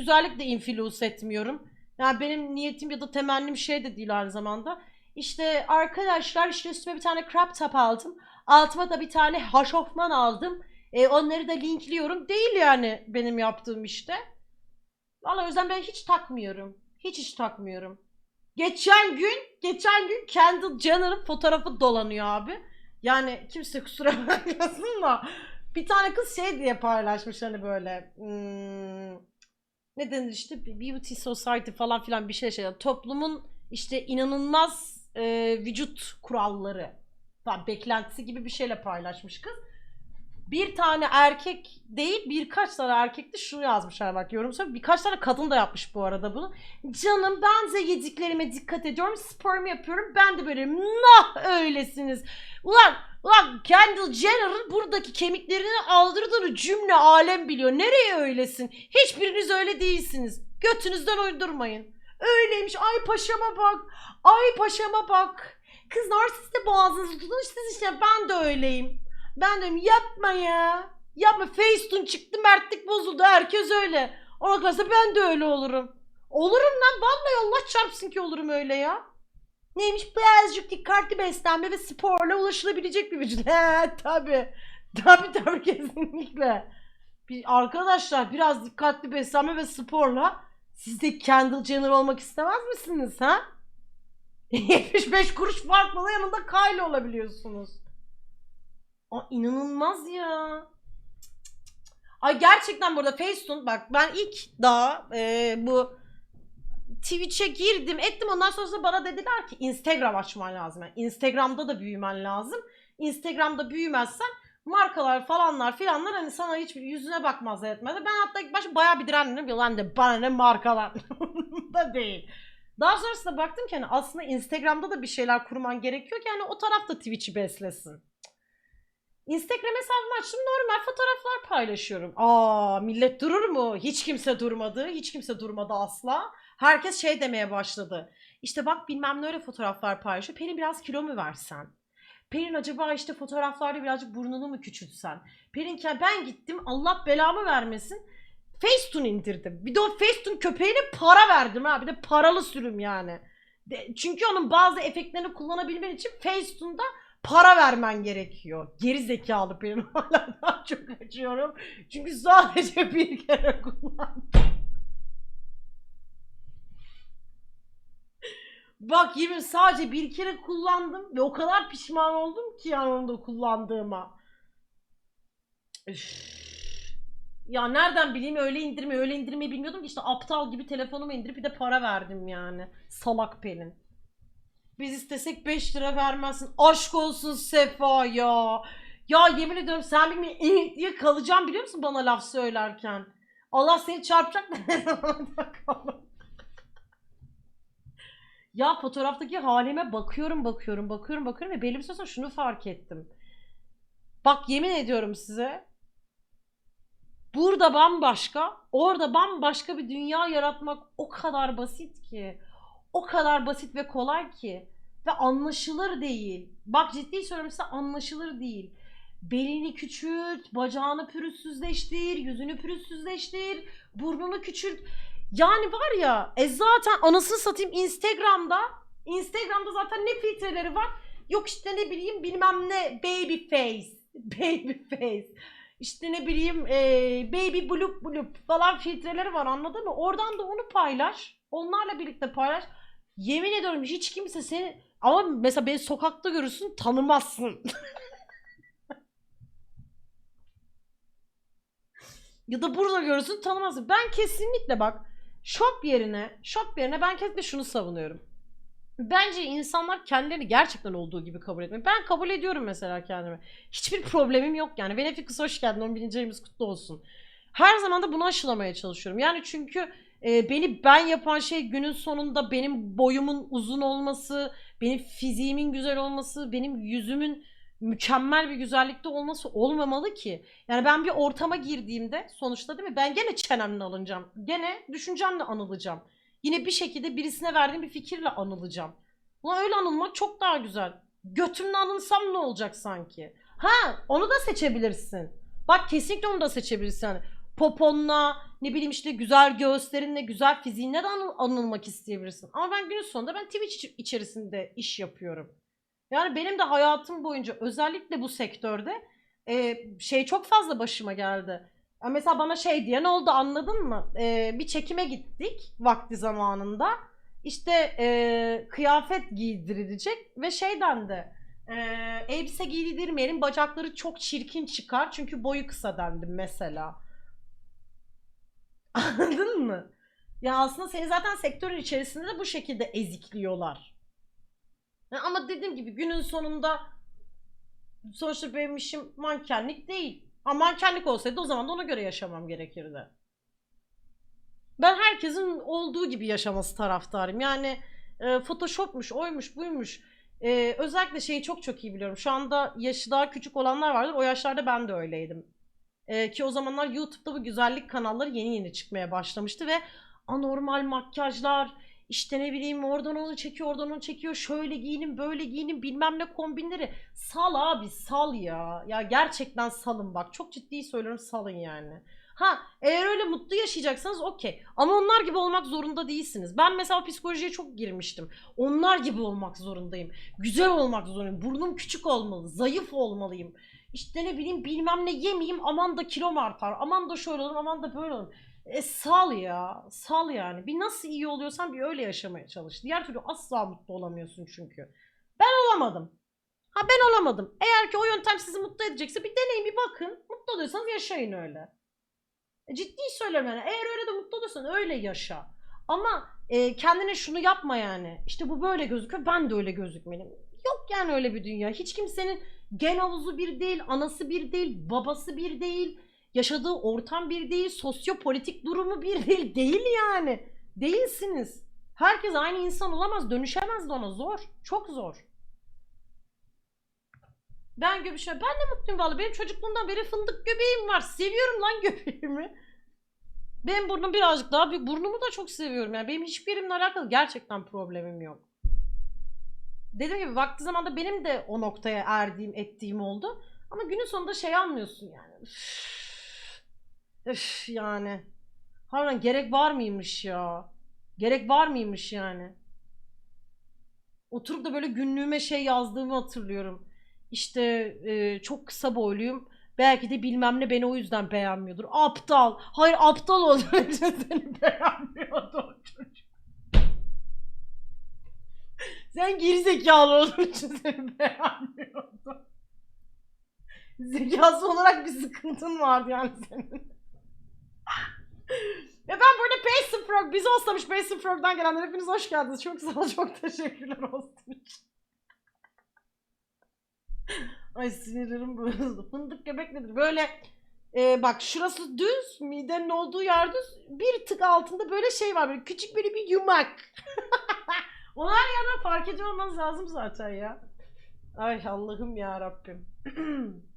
güzellik de influence etmiyorum. Yani benim niyetim ya da temennim şey de değil aynı zamanda. İşte arkadaşlar işte üstüme bir tane crop top aldım. Altıma da bir tane haşofman aldım. E, onları da linkliyorum. Değil yani benim yaptığım işte. Valla o yüzden ben hiç takmıyorum. Hiç hiç takmıyorum. Geçen gün, geçen gün Kendall Jenner'ın fotoğrafı dolanıyor abi. Yani kimse kusura bakmasın da bir tane kız şey diye paylaşmış hani böyle hmm, ne denir işte beauty society falan filan bir şey şey toplumun işte inanılmaz e, vücut kuralları falan beklentisi gibi bir şeyle paylaşmış kız. Bir tane erkek değil birkaç tane erkek de şunu yazmışlar bak yorum sonra birkaç tane kadın da yapmış bu arada bunu. Canım ben de yediklerime dikkat ediyorum spor yapıyorum ben de böyle nah öylesiniz. Ulan ulan Kendall Jenner'ın buradaki kemiklerini aldırdığını cümle alem biliyor. Nereye öylesin? Hiçbiriniz öyle değilsiniz. Götünüzden uydurmayın. Öyleymiş. Ay paşama bak. Ay paşama bak. Kızlar siz de boğazınızı tutun. Siz işte ben de öyleyim. Ben de yapma ya. Yapma. Facetune çıktı mertlik bozuldu. Herkes öyle. Ona kalırsa ben de öyle olurum. Olurum lan. Vallahi Allah çarpsın ki olurum öyle ya. Neymiş birazcık dikkatli beslenme ve sporla ulaşılabilecek bir vücut. He tabi. Tabi tabi kesinlikle. Bir, arkadaşlar biraz dikkatli beslenme ve sporla siz de Kendall Jenner olmak istemez misiniz ha? 75 kuruş farklı yanında Kylie olabiliyorsunuz. Aa, inanılmaz ya. Ay gerçekten burada Facetune bak ben ilk daha e, bu Twitch'e girdim ettim ondan sonra bana dediler ki Instagram açman lazım. Yani Instagram'da da büyümen lazım. Instagram'da büyümezsen markalar falanlar filanlar hani sana hiç yüzüne bakmazlar etmedi. Ben hatta ilk başta bayağı bir direndim. Lan de bana ne markalar da değil. Daha sonrasında baktım ki hani aslında Instagram'da da bir şeyler kurman gerekiyor ki hani o tarafta Twitch'i beslesin. Instagram hesabımı açtım normal fotoğraflar paylaşıyorum. Aa millet durur mu? Hiç kimse durmadı. Hiç kimse durmadı asla. Herkes şey demeye başladı. İşte bak bilmem ne öyle fotoğraflar paylaşıyor. Pelin biraz kilo mu versen? Pelin acaba işte fotoğraflarda birazcık burnunu mu küçültsen? Pelin ben gittim Allah belamı vermesin. Facetune indirdim. Bir de o Facetune köpeğine para verdim ha. Bir de paralı sürüm yani. De- Çünkü onun bazı efektlerini kullanabilmen için Facetune'da para vermen gerekiyor. Geri zekalı Pelin hala daha çok acıyorum. Çünkü sadece bir kere kullandım. Bak yemin sadece bir kere kullandım ve o kadar pişman oldum ki yani onu da kullandığıma. Üf. Ya nereden bileyim öyle indirme öyle indirmeyi bilmiyordum ki işte aptal gibi telefonumu indirip bir de para verdim yani. Salak Pelin. Biz istesek 5 lira vermezsin. Aşk olsun Sefa ya. Ya yemin ediyorum sen benim "Eh" diye kalacağım biliyor musun bana laf söylerken. Allah seni çarpacak da. Ya fotoğraftaki halime bakıyorum bakıyorum bakıyorum bakıyorum ve belli bir şunu fark ettim. Bak yemin ediyorum size. Burada bambaşka, orada bambaşka bir dünya yaratmak o kadar basit ki. O kadar basit ve kolay ki. Ve anlaşılır değil. Bak ciddi söylüyorum size anlaşılır değil. Belini küçült, bacağını pürüzsüzleştir, yüzünü pürüzsüzleştir, burnunu küçült. Yani var ya e zaten anasını satayım Instagram'da Instagram'da zaten ne filtreleri var? Yok işte ne bileyim bilmem ne baby face. Baby face. İşte ne bileyim e, baby bloop bloop falan filtreleri var anladın mı? Oradan da onu paylaş. Onlarla birlikte paylaş. Yemin ediyorum hiç kimse seni ama mesela beni sokakta görürsün tanımazsın. ya da burada görürsün tanımazsın. Ben kesinlikle bak shop yerine shop yerine ben kesinlikle şunu savunuyorum. Bence insanlar kendilerini gerçekten olduğu gibi kabul etmek. Ben kabul ediyorum mesela kendimi. Hiçbir problemim yok yani. Benefikus hoş geldin. 11. ayımız kutlu olsun. Her zaman da bunu aşılamaya çalışıyorum. Yani çünkü e, beni ben yapan şey günün sonunda benim boyumun uzun olması, benim fiziğimin güzel olması, benim yüzümün mükemmel bir güzellikte olması olmamalı ki. Yani ben bir ortama girdiğimde sonuçta değil mi? Ben gene çenemle alınacağım. Gene düşüncemle anılacağım. Yine bir şekilde birisine verdiğim bir fikirle anılacağım. Ulan öyle anılmak çok daha güzel. Götümle anılsam ne olacak sanki? Ha onu da seçebilirsin. Bak kesinlikle onu da seçebilirsin. Yani poponla, ne bileyim işte güzel göğüslerinle, güzel fiziğinle de anıl- anılmak isteyebilirsin. Ama ben günün sonunda ben Twitch iç- içerisinde iş yapıyorum. Yani benim de hayatım boyunca özellikle bu sektörde e, şey çok fazla başıma geldi. Ya Mesela bana şey diyen oldu anladın mı? E, bir çekime gittik vakti zamanında. İşte e, kıyafet giydirilecek ve şey dendi. E, elbise giydirmeyelim bacakları çok çirkin çıkar çünkü boyu kısa dendim mesela. Anladın mı? Ya aslında seni zaten sektörün içerisinde de bu şekilde ezikliyorlar. Ya ama dediğim gibi günün sonunda sonuçta benim işim mankenlik değil. Ama mankenlik olsaydı o zaman da ona göre yaşamam gerekirdi. Ben herkesin olduğu gibi yaşaması taraftarıyım. Yani e, Photoshop'muş, oymuş, buymuş. E, özellikle şeyi çok çok iyi biliyorum. Şu anda yaşı daha küçük olanlar vardır. O yaşlarda ben de öyleydim. E, ki o zamanlar YouTube'da bu güzellik kanalları yeni yeni çıkmaya başlamıştı ve anormal makyajlar, işte ne bileyim oradan onu çekiyor, oradan onu çekiyor. Şöyle giyinin, böyle giyinin, bilmem ne kombinleri. Sal abi, sal ya. Ya gerçekten salın bak. Çok ciddi söylüyorum salın yani. Ha eğer öyle mutlu yaşayacaksanız okey. Ama onlar gibi olmak zorunda değilsiniz. Ben mesela psikolojiye çok girmiştim. Onlar gibi olmak zorundayım. Güzel olmak zorundayım. Burnum küçük olmalı. Zayıf olmalıyım. İşte ne bileyim bilmem ne yemeyeyim aman da kilom artar. Aman da şöyle olur aman da böyle olur. E sal ya. Sal yani. Bir nasıl iyi oluyorsan bir öyle yaşamaya çalış. Diğer türlü asla mutlu olamıyorsun çünkü. Ben olamadım. Ha ben olamadım. Eğer ki o yöntem sizi mutlu edecekse bir deneyin bir bakın. Mutlu oluyorsanız yaşayın öyle. E, ciddi söylüyorum yani. Eğer öyle de mutlu oluyorsan öyle yaşa. Ama e, kendine şunu yapma yani. İşte bu böyle gözüküyor ben de öyle gözükmeliyim. Yok yani öyle bir dünya. Hiç kimsenin gen havuzu bir değil, anası bir değil, babası bir değil, yaşadığı ortam bir değil, sosyopolitik durumu bir değil. Değil yani. Değilsiniz. Herkes aynı insan olamaz, dönüşemez de ona. Zor. Çok zor. Ben göbüşe, ben de mutluyum vallahi. Benim çocukluğumdan beri fındık göbeğim var. Seviyorum lan göbeğimi. Benim burnum birazcık daha büyük. Burnumu da çok seviyorum. Yani benim hiçbir yerimle alakalı gerçekten problemim yok. Dediğim gibi vakti zamanda benim de o noktaya erdiğim, ettiğim oldu. Ama günün sonunda şey anlıyorsun yani. Üf, üf yani. Harbiden gerek var mıymış ya? Gerek var mıymış yani? Oturup da böyle günlüğüme şey yazdığımı hatırlıyorum. İşte e, çok kısa boyluyum. Belki de bilmem ne beni o yüzden beğenmiyordur. Aptal. Hayır aptal olduğu seni beğenmiyordu o çocuk. Sen gerizekalı olduğun için seni beğenmiyordu. Zekası olarak bir sıkıntın vardı yani senin. Ve ben böyle Payson Frog, bizi hostlamış Payson Frog'dan gelenler hepiniz hoş geldiniz. Çok sağ olun, çok teşekkürler için. Ay sinirlerim bozuldu. Fındık göbek nedir? Böyle e, bak şurası düz, midenin olduğu yer düz. Bir tık altında böyle şey var. Böyle küçük böyle bir yumak. Onu her yerden fark ediyor lazım zaten ya. Ay Allah'ım ya Rabbim.